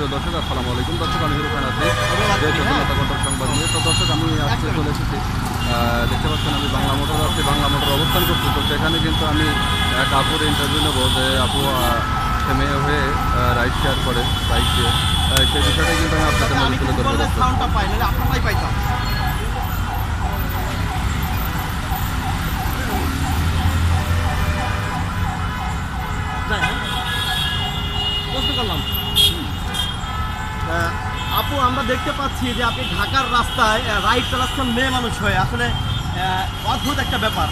সুপ্রিয় দর্শক আসসালামু আলাইকুম। দর্শক আমি হিরো আছি যে সংবাদ নিয়ে। তো দর্শক আমি আজকে চলে এসেছি দেখতে পাচ্ছেন আমি বাংলা মোটর আছি বাংলা মোটর অবস্থান করছি। তো সেখানে কিন্তু আমি এক আপুর ইন্টারভিউ নেব যে আপু থেমে হয়ে রাইড শেয়ার করে বাইক দিয়ে। সেই বিষয়টাই কিন্তু আমি আপনাদের আমি মধ্যে তুলে ধরবো। দেখতে পাচ্ছি যে আপনি ঢাকার রাস্তায় রাইড চালাচ্ছেন মেয়ে মানুষ হয়ে আসলে অদ্ভুত একটা ব্যাপার।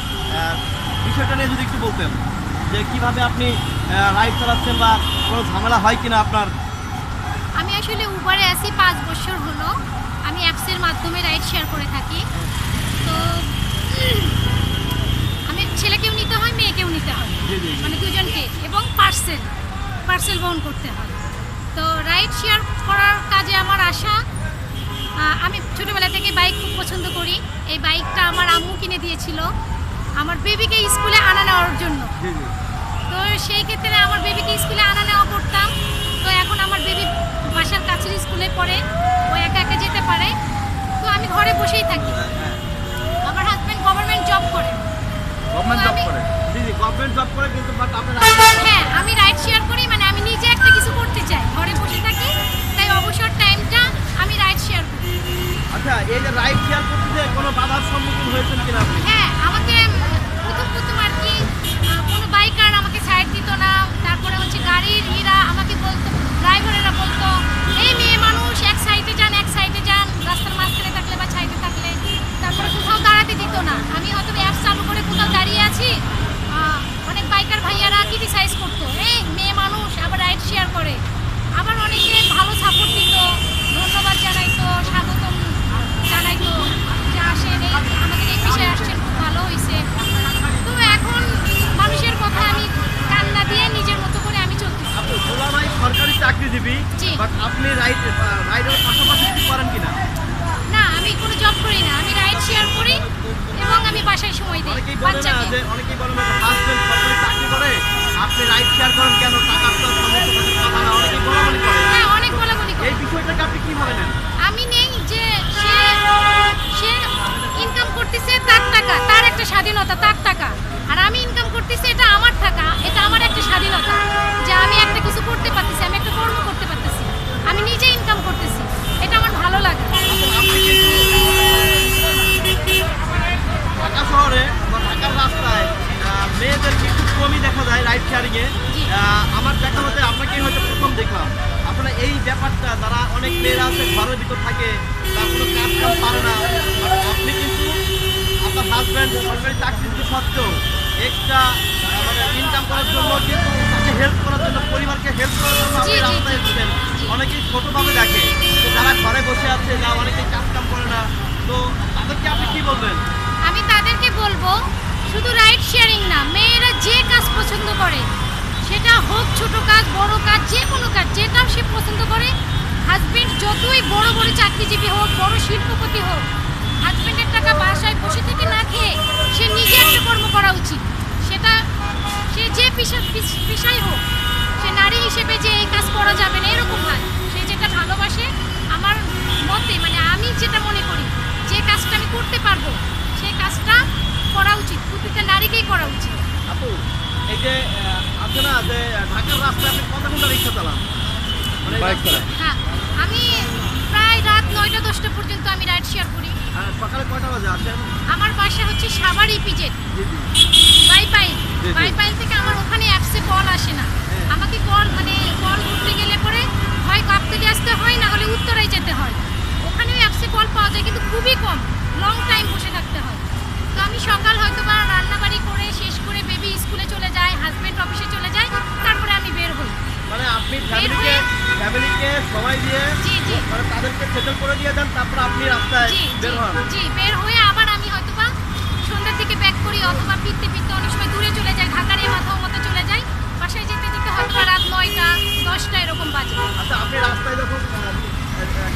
বিষয়টা নিয়ে যদি একটু বলতেন যে কীভাবে আপনি রাইড চালাচ্ছেন বা কোনো ঝামেলা হয় কিনা আপনার? আমি আসলে উবারে আছি পাঁচ বছর হলো। আমি অ্যাপসের মাধ্যমে রাইড শেয়ার করে থাকি। তো আমি ছেলেকেও নিতে হয় মেয়েকেও নিতে হয়। মানে দুজনকে। এবং পার্সেল পার্সেল বহন করতে হয়। তো রাইড শেয়ার করার কাজে আমার আশা। আমি ছোটোবেলা থেকে বাইক খুব পছন্দ করি। এই বাইকটা আমার আম্মু কিনে দিয়েছিল। আমার বেবিকে স্কুলে আনা নেওয়ার জন্য। তো সেই ক্ষেত্রে আমার বেবিকে স্কুলে আনা নেওয়া করতাম। তো এখন আমার বেবি বাসার কাছের স্কুলে পড়ে। ও একা একা যেতে পারে। তো আমি ঘরে বসেই থাকি। আমার হাজব্যান্ড গভর্নমেন্ট জব করে। গভর্নমেন্ট জব করে। জি জি গভর্নমেন্ট জব করে কিন্তু বাট আপনার হ্যাঁ আমি রাইড শেয়ার করি। মানে আমি নিজে একটা কিছু করতে চাই। ঘরে বসে থাকি। অবসর টাইমটা আমি রাইড শেয়ার করি আচ্ছা এই যে রাইড শেয়ার করতে কোনো বাধার সম্মুখীন হয়েছেন কিনা? হ্যাঁ আমাকে প্রথম প্রথম আর কি আহ, কোনো বাইকার আমাকে সাইড দিত না তারপরে হচ্ছে গাড়ির ইরা আমাকে বলতো ড্রাইভারেরা বলতো এই মেয়ে মানুষ এক সাইডে যান এক সাইডে যান রাস্তার মাঝখানে থাকলে বা সাইডে থাকলে তারপরে কোথাও দাঁড়াতে দিত না আমি হয়তো অ্যাপ চালু করে কোথাও দাঁড়িয়ে আছি আহ, অনেক বাইকার ভাইয়ারা ক্রিটিসাইজ করতো এই মেয়ে মানুষ আবার রাইড শেয়ার করে আবার অনেকে ভালো সাপোর্ট দিত ধন্যবাদ জানাইতো স্বাগতম জানাইতো যে আসেন এই আমাদের এই বিষয়ে আসছেন খুব ভালো হয়েছে তো এখন মানুষের কথা আমি কান্না দিয়ে নিজের মতো করে আমি চলতেছি আপনি দুলাভাই সরকারি চাকরিজীবী জি। বাট আপনি রাইড রাইডের পাশাপাশি কি করেন কিনা? না আমি কোনো জব করি না। আমি রাইড শেয়ার করি এবং আমি বাসায় সময় দিই অনেকেই বলে না যে অনেকেই বলে না হাজবেন্ড সরকারি চাকরি করে আপনি রাইড শেয়ার করেন কেন? টাকার তো সমস্ত কথা না অনেকেই বলাবলি করে। হ্যাঁ অনেক বলাবলি করে। এই বিষয়টাকে আপনি কীভাবে নেন আমি নেই যে সে সে ইনকাম করতেছে তার টাকা তার একটা স্বাধীনতা তার টাকা। আর আমি কমই দেখা যায় রাইড শেয়ারিংয়ে। আমার দেখা মতে আপনাকেই হয়তো প্রথম দেখলাম। আপনারা এই ব্যাপারটা যারা অনেক মেয়েরা আছে ঘরের ভিতর থাকে বা কোনো কাজ কাম পারে না। আপনি কিন্তু আপনার হাজব্যান্ড সরকারি চাকরি সত্ত্বেও এক্সট্রা মানে ইনকাম করার জন্য কিন্তু তাকে হেল্প করার জন্য পরিবারকে হেল্প করার জন্য আপনি রাস্তায় এসেছেন অনেকেই ছোটোভাবে দেখে তো যারা ঘরে বসে আছে যা অনেকেই কাজ কাম করে না। তো তাদেরকে আপনি কি বলবেন? আমি তাদেরকে বলব শুধু রাইড শেয়ারিং না, মেয়েরা যে কাজ পছন্দ করে, সেটা হোক ছোট কাজ, বড় কাজ, যে কোনো কাজ যেটাও সে পছন্দ করে হাজবেন্ড যতই বড় বড় চাকরিজীবী হোক, বড় শিল্পপতি হোক হাজব্যান্ডের টাকা বাসায় বসে থেকে না খেয়ে সে নিজে একটা কর্ম করা উচিত। সেটা সে যে পেশ- পেশাই হোক, সে নারী হিসেবে যে এই কাজ করা যাবে না, এরকম নয়। সে যেটা ভালোবাসে, আমার মতে মানে আমি যেটা মনে করি, যে কাজটা আমি করতে পারব সেই কাজটা করা উচিত প্রতিটা নারীকেই করা উচিত। আপু এই যে আছে না যে ঢাকার রাস্তায় আপনি কত ঘণ্টা রিক্সা চালান? মানে বাইক চালান। হ্যাঁ আমি প্রায় রাত নয়টা দশটা পর্যন্ত আমি রাইড শেয়ার করি। সকালে কয়টা বাজে? আসেন আমার বাসা হচ্ছে সাভার ইপিজেট বাইপাইল। বাইপাইল থেকে আমার ওখানে ফ্যামিলিকে সময় দিয়ে জি, জি। মানে তাদেরকে সেটেল করে দিয়ে দেন তারপর আপনি রাস্তায় বের হন। জি বের হয়ে আবার আমি হয়তো বা সন্ধ্যার দিকে ব্যাক করি অথবা ফিরতে ফিরতে অনেক সময় দূরে চলে যাই ঢাকার এই মাথাও মতো চলে যাই বাসায় যেতে যেতে হয়তো বা রাত নয়টা দশটা এরকম বাজে। আচ্ছা আপনি রাস্তায় যখন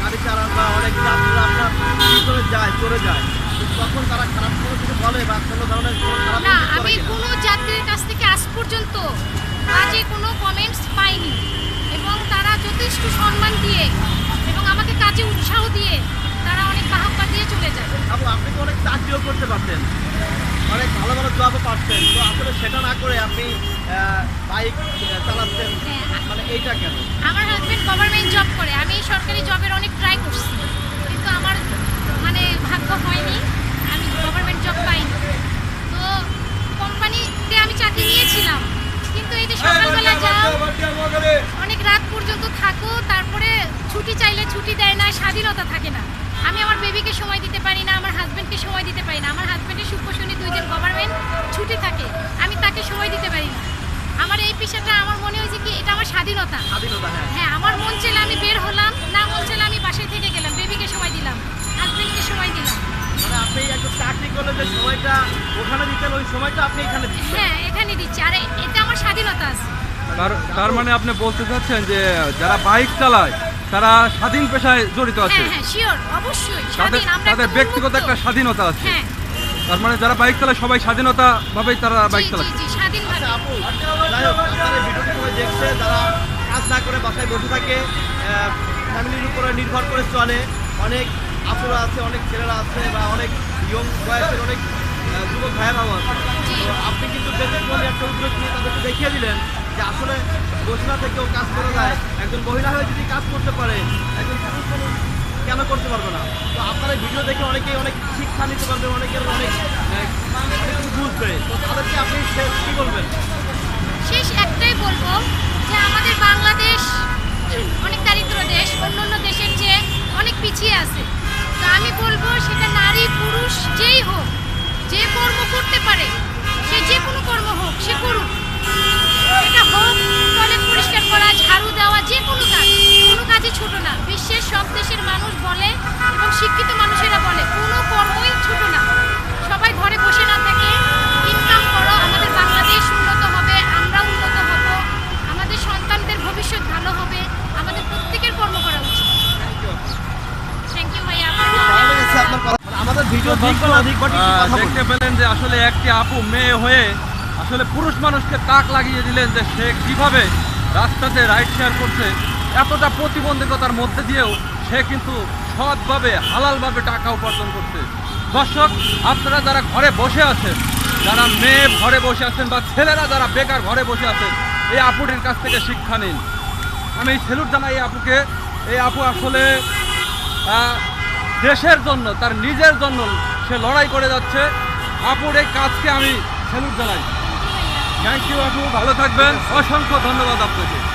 গাড়ি চালান বা অনেক যাত্রীরা আপনার করে যায় চলে যায় তখন তারা খারাপ কোনো কিছু বলে বা কোনো ধরনের না আমি কোনো? যাত্রীর কাছ থেকে আজ পর্যন্ত বাজে কোনো কমেন্টস পাইনি। যথেষ্ট সম্মান দিয়ে এবং আমাকে কাজে উৎসাহ দিয়ে তারা অনেক বাহাপ্পা দিয়ে চলে যায়। আপু আপনি তো অনেক চাকরিও করতে পারতেন। অনেক ভালো ভালো জবও পাচ্ছেন তো আসলে সেটা না করে আপনি বাইক চালাচ্ছেন। হ্যাঁ। মানে এইটা কেন? আমার হাজবেন্ড গভর্নমেন্ট জব করে। আমি সরকারি জবের অনেক ট্রাই করছি। কিন্তু আমার মানে ভাগ্য হয়নি। আমি গভর্নমেন্ট জব পাইনি। তো কোম্পানিতে আমি চাকরি নিয়েছিলাম। কিন্তু এই যে যাও অনেক রাত পর্যন্ত থাকো তারপরে ছুটি চাইলে ছুটি দেয় না স্বাধীনতা থাকে না। আমি আমার বেবিকে সময় দিতে পারি না আমার হাজব্যান্ডকে সময় দিতে পারি না। আমার হাজবেন্ডের শুক্র শনি দুই দিন গভর্নমেন্ট ছুটি থাকে আমি তাকে সময় দিতে পারি না। আমার এই পেশাটা আমার মনে হয়েছে কি এটা আমার স্বাধীনতা। হ্যাঁ। হ্যাঁ আমার মন চাইলে আমি বের হলাম না মন চাইলে আমি বাসায় থেকে গেলাম বেবিকে সময় দিলাম হাজবেন্ডকে সময় দিলাম। মানে আপনি একটা চাকরি করলে যে সময়টা ওখানে দিতেন ওই সময়টা আপনি এখানে হ্যাঁ এখানে দিচ্ছি। আর এটা আমার স্বাধীনতা আছে। তার তার মানে আপনি বলতে চাচ্ছেন যে যারা বাইক চালায় তারা স্বাধীন পেশায় জড়িত আছে? হ্যাঁ হ্যাঁ তাদের ব্যক্তিগত একটা স্বাধীনতা আছে। হ্যাঁ। তার মানে যারা বাইক চালায় সবাই স্বাধীনতা ভাবেই তারা বাইক দেখছে যারা কাজ না করে বাসায় বসে থাকে ফ্যামিলির উপরে নির্ভর করে চলে। অনেক আপুরা আছে অনেক ছেলেরা আছে বা অনেক ইয়ং বয়সের অনেক যুবক ভাইয়েরাও আছে। আপনি কিন্তু একটা উদ্যোগ নিয়ে তাদেরকে দেখিয়ে দিলেন। যে আসলে বসে থেকেও কাজ করা যায় একজন মহিলা হয়ে যদি কাজ করতে পারে, একজন কেন করতে পারবে না? তো আপনার ভিডিও দেখে অনেকেই অনেক শিক্ষা নিতে পারবে অনেকের অনেক বুঝবে। তো তাদেরকে আপনি সে- কি বলবেন? শেষ একটাই বলব যে আমাদের বাংলাদেশ অনেক দারিদ্র দেশ অন্য অন্য দেশের চেয়ে অনেক পিছিয়ে আছে। তো আমি বলব সেটা নারী, পুরুষ যেই হোক, যে কর্ম করতে পারে, সে যে কোনো কর্ম হোক, সে করুক। এটা হোক টয়লেট পরিষ্কার করা ঝাড়ু দেওয়া যে কোনো কাজ কোনো কাজই ছোট না। বিশ্বের সব দেশের মানুষ বলে এবং শিক্ষিত মানুষেরা বলে কোনো কর্মই ছোট না। সবাই ঘরে বসে না থাকে ইনকাম করো আমাদের বাংলাদেশ উন্নত হবে আমরা উন্নত হব আমাদের সন্তানদের ভবিষ্যৎ ভালো হবে আমাদের প্রত্যেকের কর্ম করা উচিত। থ্যাংক ইউ ভাইয়া। আমাদের ভিডিও দেখতে পেলেন যে আসলে একটি আপু মেয়ে হয়ে আসলে পুরুষ মানুষকে তাক লাগিয়ে দিলেন যে সে কীভাবে রাস্তাতে রাইড শেয়ার করছে। এতটা প্রতিবন্ধকতার মধ্যে দিয়েও সে কিন্তু সৎভাবে, হালালভাবে টাকা উপার্জন করছে। দর্শক, আপনারা যারা ঘরে বসে আছেন, যারা মেয়ে ঘরে বসে আছেন বা ছেলেরা যারা বেকার ঘরে বসে আছেন, এই আপুটির কাছ থেকে শিক্ষা নিন। আমি এই সেলুট জানাই এই আপুকে। এই আপু আসলে দেশের জন্য, তার নিজের জন্য সে লড়াই করে যাচ্ছে। আপুর এই কাজকে আমি স্যালুট জানাই। থ্যাংক ইউ আপু ভালো থাকবেন। অসংখ্য ধন্যবাদ আপনাকে।